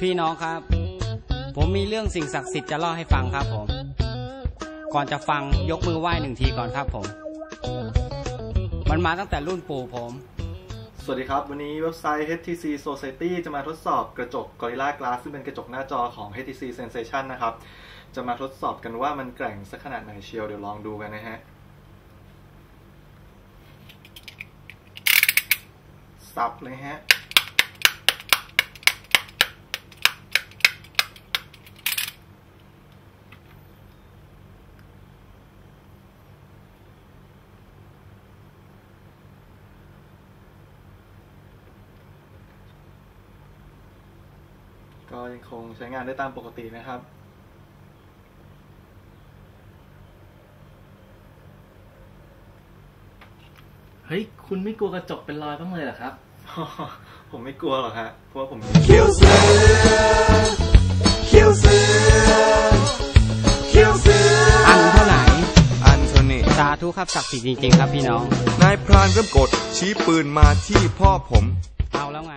พี่น้องครับ ผมมีเรื่องสิ่งศักดิ์สิทธิ์จะเล่าให้ฟังครับผม ก่อนจะฟังยกมือไหว้หนึ่งทีก่อนครับผม มันมาตั้งแต่รุ่นปู่ผม สวัสดีครับ วันนี้เว็บไซต์ HTC Society จะมาทดสอบกระจก Gorilla Glass ซึ่งเป็นกระจกหน้าจอของ HTC Sensation นะครับ จะมาทดสอบกันว่ามันแกร่งสักขนาดไหนเชียวเดี๋ยวลองดูกันนะฮะ สับเลยฮะ ก็ยังคงใช้งานได้ตามปกตินะครับ เฮ้ย คุณไม่กลัวกระจกเป็นรอยบ้างเลยเหรอครับ ผมไม่กลัวหรอกฮะ เพราะว่าผมเขียวเสือเขียวเสือเขียวเสืออันเท่าไหร่อันโทนีสาธุครับศักดิ์สิทธิ์จริงๆครับพี่น้อง นายพรานเริ่มกดชี้ปืนมาที่พ่อผม เอาแล้วไง